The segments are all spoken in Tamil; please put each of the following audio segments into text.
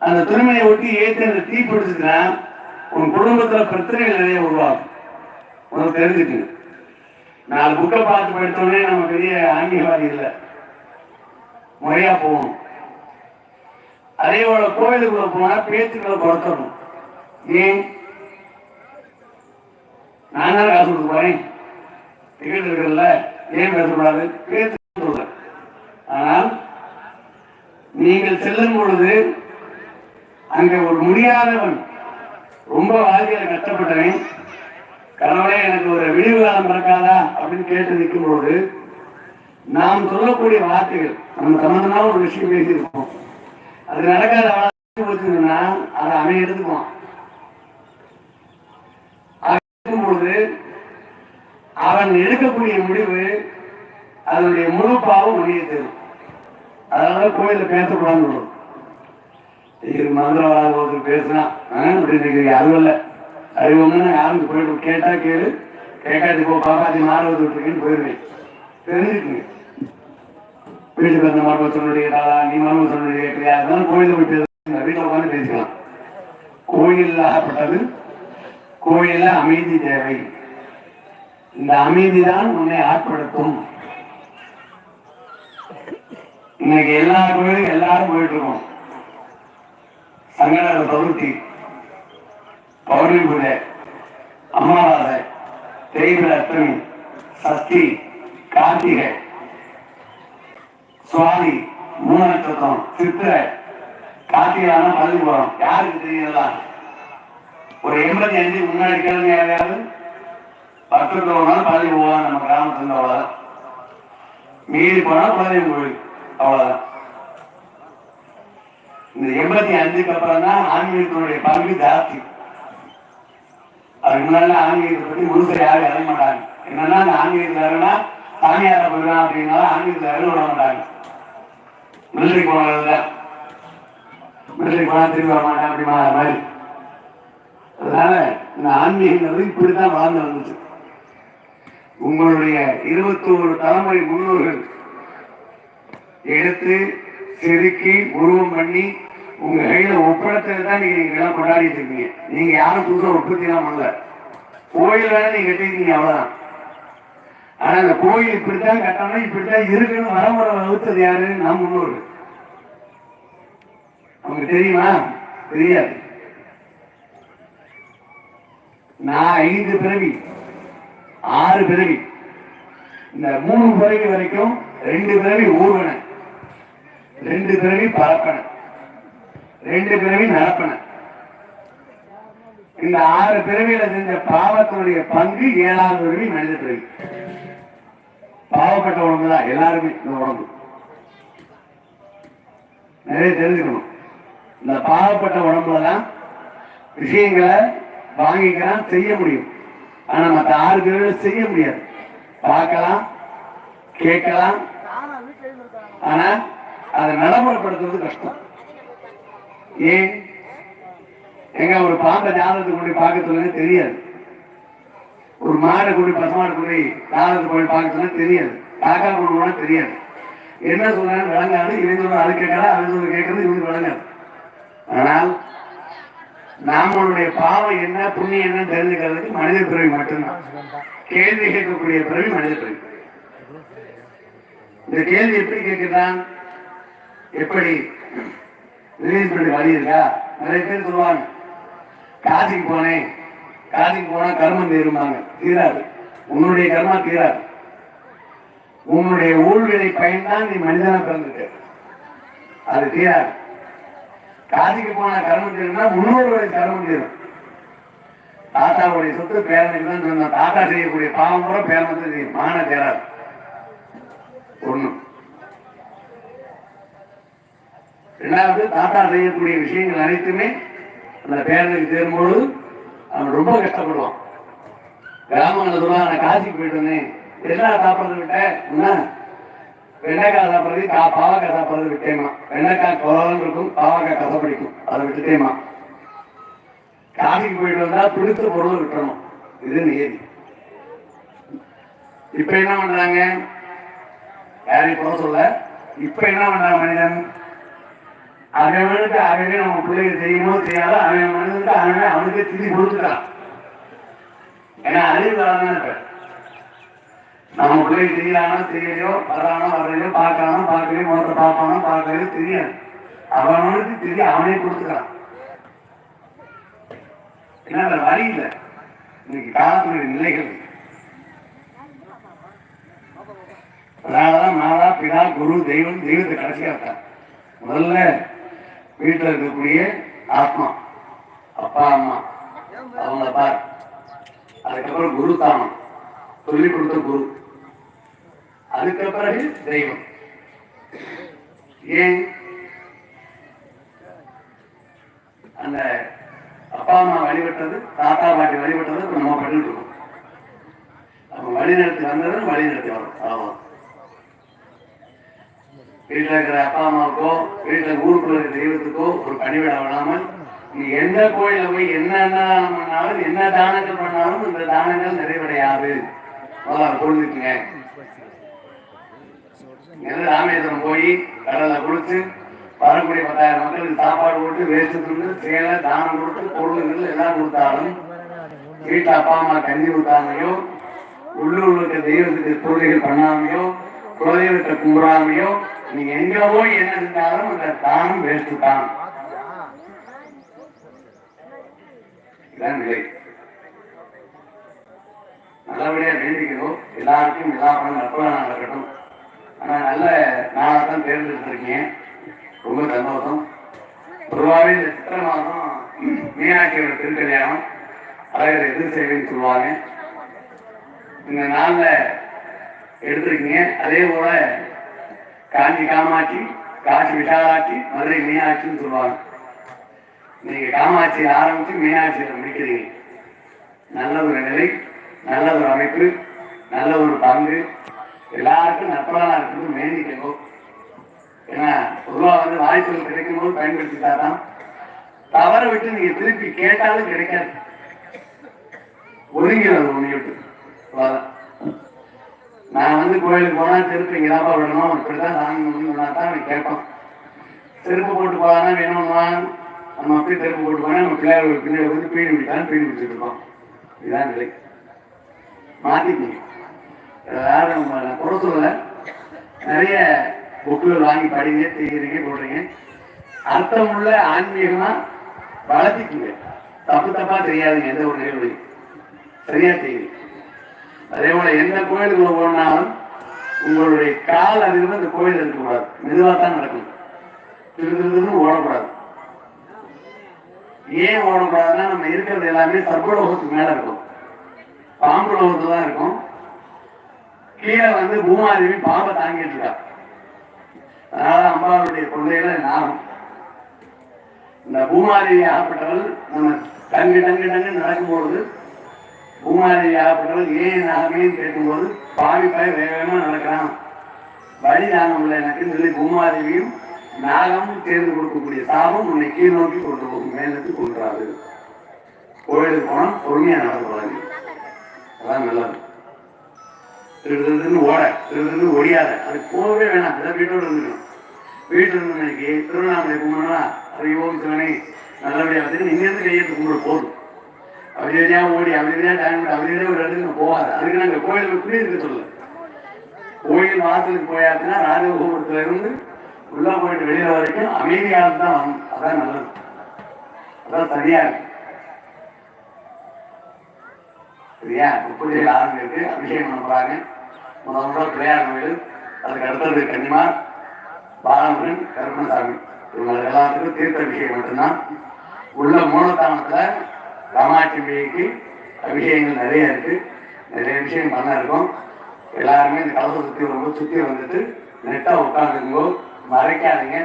அந்த திருமணியை ஒட்டி ஏற்றி அந்த தீ பிடிச்சதுன்னா உன் குடும்பத்துல பிரச்சனைகள் நிறைய உருவாகும். உனக்கு தெரிஞ்சுக்கு நாலு புக்கை பார்த்து படித்தோடனே நம்ம பெரிய ஆங்கிலவாதி இல்லை. முறையா போகணும். அதே போல கோயிலுக்குள்ள போனா பேச்சுக்களை குறைச்சிடணும். ஏன்? நான் தான் காசு கொடுக்க போறேன். டிக்கெட் இருக்குல்ல. ஏன் பேசக்கூடாது? பேச்சு சொல்றேன். ஆனால் நீங்கள் செல்லும் பொழுது அங்க ஒரு முடியாதவன் ரொம்ப வாழ்க்கையில கஷ்டப்பட்டவன் கடவுளே எனக்கு ஒரு விடிவு காலம் பிறக்காதா அப்படின்னு கேட்டு நிற்கும் பொழுது நாம் சொல்லக்கூடிய வார்த்தைகள் நம்ம சம்பந்தமான ஒரு விஷயம் பேசியிருக்கோம் அது நடக்காத போச்சுன்னா அதை அவன் எடுத்துக்குவான். அவன் பொழுது அவன் எடுக்கக்கூடிய முடிவு அதனுடைய முழு பாவம் முடிய தரும். அதனால கோயில பேசக்கூடாதுன்னு சொல்றோம். இது மந்திரவாத ஒருத்தர் பேசினா அப்படின்னு அறிவில்ல யாரும் போயிட்டு கேட்டா கேளு. கேட்காது போ பாப்பாத்தி மாறுவது விட்டுருக்கேன்னு போயிருவேன். தெரிஞ்சுக்குங்க. வீட்டுக்கு வந்த மரபு சொல்லுடைய நீ மரபு சொல்லுடைய கேட்கலையா அதனால கோயில போய் வீட்டில் உட்காந்து பேசிக்கலாம். கோயில் ஆகப்பட்டது கோயில அமைதி தேவை. இந்த அமைதி தான் உன்னை ஆட்படுத்தும். இன்னைக்கு எல்லா கோயிலும் எல்லாரும் போயிட்டு இருக்கோம். சங்கடர சதுர்த்தி பௌர்ணமி பூஜை அமாவாசை தேய்பிர அஷ்டமி சஷ்டி கார்த்திகை சுவாமி மூணு நட்சத்திரம் சித்திரை கார்த்திகான பதவி போறோம் யாருக்கு தெரியல ஒரு எண்பத்தி அஞ்சு முன்னாடி கிழமை யாரையாவது? பக்கத்துல ஒரு நாள் போவாங்க நம்ம கிராமத்துல இருந்து அவ்வளவுதான். மீறி போனா குலதெய்வம் கோயில் அவ்வளவுதான். இந்த எண்பத்தி அஞ்சுக்கு அப்புறம் தான் ஆன்மீகத்தினுடைய பங்கு ஜாஸ்தி. அதுக்கு முன்னாடி ஆன்மீகத்தை பத்தி முழுசை யாரும் இறங்க மாட்டாங்க. என்னன்னா அந்த ஆன்மீகத்தில் இறங்கினா சாமியார போயிடலாம் அப்படின்னா ஆன்மீகத்தில் இறங்க விட மாட்டாங்க. மிலிட்டரி போனது மிலிட்டரி போனால் திரும்பி வர மாட்டேன் அப்படிமா மாதிரி. அதனால இந்த ஆன்மீகங்கிறது இப்படித்தான் வளர்ந்து வந்துச்சு. உங்களுடைய இருபத்தோரு தலைமுறை முன்னோர்கள் எடுத்து செதுக்கி உருவம் பண்ணி உங்க கையில ஒப்படைத்தது தான் நீங்க எல்லாம் கொண்டாடிட்டு இருக்கீங்க. நீங்க யாரும் புதுசா உற்பத்தி எல்லாம் பண்ணல. கோயில் வேணா நீங்க கட்டிருக்கீங்க அவ்வளவுதான். ஆனா அந்த கோயில் இப்படித்தான் கட்டணும் இப்படித்தான் இருக்குன்னு வரமுறை வகுத்தது யாரு? நம் முன்னோர் உங்களுக்கு தெரியுமா? தெரியாது. நான் ஐந்து பிறவி ஆறு பிறவி. இந்த மூணு பிறவி வரைக்கும் ரெண்டு பிறவி ஊர்வன ரெண்டு பிறவி பரப்பன. ரெண்டு பிறவி நடப்பன. இந்த ஆறு பிறவியில செஞ்ச பாவத்தினுடைய பங்கு ஏழாவது பிறவி மனித பிறவி. பாவப்பட்ட உடம்பு தான் எல்லாருமே இந்த உடம்பு. நிறைய தெரிஞ்சுக்கணும். இந்த பாவப்பட்ட உடம்புல தான் விஷயங்களை வாங்கிக்கலாம் செய்ய முடியும். ஆனா மற்ற ஆறு பேரோட செய்ய முடியாது. பார்க்கலாம் கேட்கலாம். ஆனா அதை நடைமுறைப்படுத்துறது கஷ்டம். ஏன்? எங்க ஒரு பாம்பை ஜாதகத்தை கொண்டு பார்க்க சொல்லுங்க தெரியாது. ஒரு மாடை கொண்டு பசுமாடு பசுமாடை கொண்டு ஜாதகத்தை கொண்டு பார்க்க தெரியாது. காக்கா கொண்டு போனா தெரியாது. என்ன சொல்றாங்க? விளங்காது இவன் சொல்ற அது கேட்கலாம் அவன் சொல்ற கேட்கறது இவனுக்கு விளங்காது ஆனால் நாமளுடைய பாவம் என்ன புண்ணியம் என்ன தெரிஞ்சுக்கிறதுக்கு மனித பிறவி மட்டும்தான். கேள்வி கேட்கக்கூடிய பிறவி மனித பிறவி. இந்த கேள்வி எப்படி கேட்கிறான்? எப்படி? ரிலீஸ் பண்ணி வழி இருக்கா நிறைய பேர் சொல்லுவாங்க காசிக்கு போனேன் காசிக்கு போனா கர்மம் தீருமாங்க தீராது. உன்னுடைய கர்மா தீராது. உன்னுடைய ஊழ்வினை பயன்தான் நீ மனிதனா பிறந்துட்ட. அது தீராது. காசிக்கு போனா கர்மம் தீரும்னா முன்னோர்களுடைய கர்மம் தீரும். தாத்தாவுடைய சொத்து பேரனுக்கு தான் சொன்ன தாத்தா செய்யக்கூடிய பாவம் கூட பேரனுக்கு செய்யும். மான தேராது. ஒன்று ரெண்டாவது தாத்தா செய்யக்கூடிய விஷயங்கள் அனைத்துமே அந்த பேரனுக்கு சேரும்போது அவன் ரொம்ப கஷ்டப்படுவான். கிராமங்களில் சொல்லுவான் நான் காசிக்கு போயிட்டு எல்லா என்ன சாப்பிட்றது விட்டேன் என்ன? வெண்டைக்காய் சாப்பிட்றது கா பாவக்காய் சாப்பிட்றது விட்டேமா வெண்டைக்காய் குரலும் இருக்கும் பாவக்காய் கதை பிடிக்கும். அதை விட்டுட்டேமா காசிக்கு போயிட்டு வந்தா பிடித்த பொருளை விட்டணும் இது நியதி. இப்ப என்ன பண்றாங்க? யாரையும் போக சொல்ல. இப்ப என்ன பண்றாங்க மனிதன்? அவனவனுக்கு அவனே நம்ம பிள்ளைங்க செய்யணுமோ செய்யாதோ அவன் மனதுக்கு அவனே அவனுக்கு திதி கொடுத்துட்டான். ஏன்னா அறிவு தான் நம்ம பிள்ளைங்க செய்யலானோ தெரியலையோ வர்றானோ வர்றையோ பார்க்கறானோ பார்க்கலையோ முகத்தை பார்ப்பானோ பார்க்கலையோ தெரியாது. அவனுக்கு திதி அவனே கொடுத்துக்கிறான் ஏன்னா வேற வழி இல்லை. இன்னைக்கு காலத்துடைய நிலைகள். அதனாலதான் மாதா பிதா குரு தெய்வம் தெய்வத்தை கடைசியா இருக்கான் முதல்ல வீட்டில் இருக்கக்கூடிய ஆத்மா அப்பா அம்மா அவங்கள பார். அதுக்கப்புறம் குரு தானம் சொல்லி கொடுத்த குரு. அதுக்கு பிறகு தெய்வம். ஏன்? அந்த அப்பா அம்மா வழிபட்டது தாத்தா பாட்டி வழிபட்டது நம்ம பண்ணிட்டு இருக்கோம் அவங்க வழிநடத்தி வந்தது வழிநடத்தி வரும். அவ்வளவுதான். வீட்டில் இருக்கிற அப்பா அம்மாவுக்கோ வீட்டில் ஊருக்குள்ள இருக்கிற தெய்வத்துக்கோ ஒரு பணிவிட விடாமல் நீ எந்த கோயில போய் என்ன பண்ணாலும் என்ன தானங்கள் பண்ணாலும் இந்த தானங்கள் நிறைவடையாது. முதல்ல புரிஞ்சுக்குங்க. ராமேஸ்வரம் போய் கடல்ல குளிச்சு வரக்கூடிய பத்தாயிரம் மக்களுக்கு சாப்பாடு போட்டு வேஸ்ட் துண்டு சேலை தானம் கொடுத்து பொருளுங்கள் எல்லாம் கொடுத்தாலும் வீட்டில் அப்பா அம்மா கஞ்சி கொடுத்தாமையோ உள்ளூர் இருக்க தெய்வத்துக்கு பூஜைகள் பண்ணாமையோ குலதெய்வத்தை கும்பிடாமையோ நீங்க எங்க போய் என்ன இருந்தாலும் அந்த தானம் வேஸ்ட் தான். இதான் நிலை. நல்லபடியா வேண்டிக்கிறோம் எல்லாருக்கும் எல்லா பணம் நட்புல நடக்கட்டும். ஆனா நல்ல நாளாக தான் தேர்ந்தெடுத்திருக்கீங்க. ரொம்ப சந்தோஷம். பொதுவாகவே இந்த சித்திரை மாதம் மீனாட்சியோட திருக்கல்யாணம். அழகர் எதிர் சேவைன்னு சொல்லுவாங்க. இந்த நாளில் எடுத்திருக்கீங்க. அதே போல காஞ்சி காமாட்சி காசி விசாலாட்சி மதுரை மீனாட்சின்னு சொல்லுவாங்க. நீங்க காமாட்சியில் ஆரம்பிச்சு மீனாட்சியில முடிக்கிறீங்க. நல்ல ஒரு நிலை நல்ல ஒரு அமைப்பு நல்ல ஒரு பங்கு. எல்லாருக்கும் நற்பலனா இருக்கிறது வேண்டிக்கணும் ஏன்னா பொதுவாக வந்து வாய்ப்புகள் கிடைக்கும் போது பயன்படுத்திட்டாதான். தவற விட்டு நீங்க திருப்பி கேட்டாலும் கிடைக்காது. ஒதுங்கிறது ஒன்று விட்டு நான் வந்து கோயிலுக்கு போனா திருப்பி இங்கதாப்பா விடணும். இப்படிதான் சாமி கும்பிடணும்னா தான் அவன் கேட்பான். செருப்பு போட்டு போனா வேணுமா நம்ம அப்படி செருப்பு போட்டு போனா நம்ம பிள்ளையார் பின்னாடி வந்து பீடி பிடிக்கலாம் பீடி பிடிச்சிட்டு இருக்கோம் இதுதான் நிலை. மாத்திக்கணும். வேற குறை சொல்ல நிறைய புக்குகள் வாங்கி படிங்க செய்கிறீங்க போடுறீங்க. அர்த்தமுள்ள ஆன்மீகமா வளர்த்திக்குங்க. தப்பு தப்பா தெரியாதுங்க எந்த ஒரு நிகழ்வு சரியா செய்யுங்க அதே போல எந்த கோயிலுக்குள்ள போனாலும் உங்களுடைய கால் அறிவு அந்த கோயில் இருக்கக்கூடாது. மெதுவாக தான் நடக்கும் திருந்திருந்து ஓடக்கூடாது. ஏன் ஓடக்கூடாதுன்னா நம்ம இருக்கிறது எல்லாமே சர்வலோகத்துக்கு மேல இருக்கும். பாம்பு லோகத்துல தான் இருக்கும். கீழே வந்து பூமாதேவி பாம்பை தாங்கிட்டு இருக்கா. அதனால அம்பாளுடைய குழந்தைகளை நாகம் இந்த பூமாதேவி ஆகப்பட்டவள் நம்ம டங்கு டங்கு டங்கு நடக்கும்பொழுது பூமாதேவி ஆகப்பட்டவள் ஏன் நாகமேன்னு கேட்கும்போது பாவி பாய் வேக வேகமா நடக்கிறான். வழி தாங்க முடியல எனக்கு சொல்லி பூமாதேவியும் நாகமும் தேர்ந்து கொடுக்கக்கூடிய சாபம் உன்னை கீழ் நோக்கி கொண்டு போகும் மேலுக்கு கொண்டுறாது கோயிலுக்கு போனால் பொறுமையாக நடந்து அதான் நல்லது. திருதுன்னு ஓட திருதுன்னு ஒடியாத. அது போகவே வேணாம். அதான் வீட்டோட இருந்துக்கணும். வீட்டில் இருந்து இன்னைக்கு திருவண்ணாமலை கும்பிடணும் அறிவோம் சிவனை நல்லபடியாக வந்து இங்கேருந்து கையெழுத்து கும்பிட போதும். அப்படியா ஓடி அப்படியா டைம் அப்படியே ஒரு இடத்துக்கு போகாது. அதுக்கு நாங்கள் கோயிலுக்கு குடியிருக்க சொல்லு கோயில் வாசலுக்கு போயாச்சுன்னா ராஜகோபுரத்துல இருந்து உள்ள போயிட்டு வெளியில வரைக்கும் அமைதியாக தான் வரணும் அதான் நல்லது. அதான் சரியா இருக்கு. சரியா? முப்பதில் ஆரம்பிக்கு அபிஷேகம் பண்ணுறாங்க. முதல் முதல் பிள்ளையார் கோயில் அதுக்கு அடுத்தது கன்னிமார் பாலமுருகன் கருப்பணசாமி. இவங்க எல்லாத்துக்கும் தீர்த்த அபிஷேகம் மட்டும்தான். உள்ள மூலத்தானத்துல காமாட்சி அபிஷேகங்கள் நிறைய இருக்கு. நிறைய விஷயம் பண்ண இருக்கும். எல்லாருமே இந்த கலச சுத்தி ரொம்ப சுத்தி வந்துட்டு நெட்டா உட்காந்துருங்கோ மறைக்காதீங்க.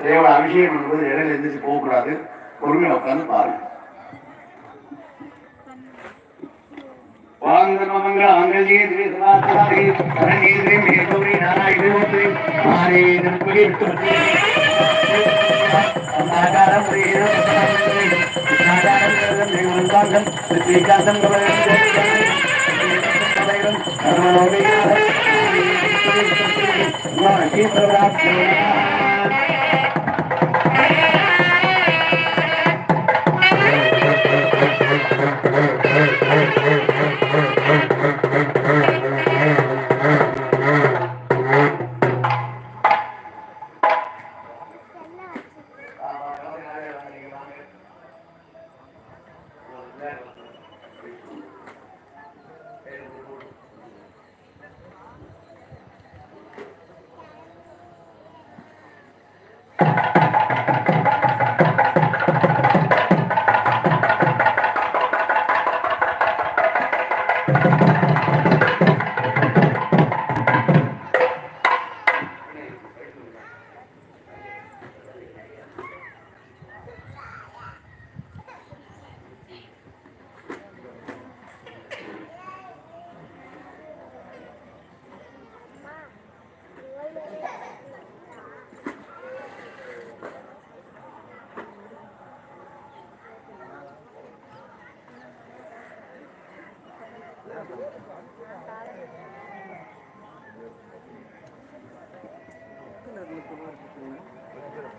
இறையோட அபிஷேகம் பண்ணும்போது இடையில எழுந்திரிச்சு போகக்கூடாது. பொறுமையில உட்காந்து பாருங்க. வாங்கமங்களாங்கல்யே ஸ்ரீ சதாசிவாரி நாராயணமூர்த்தி மாரே அநாகாரம் பிரீரம் கீழே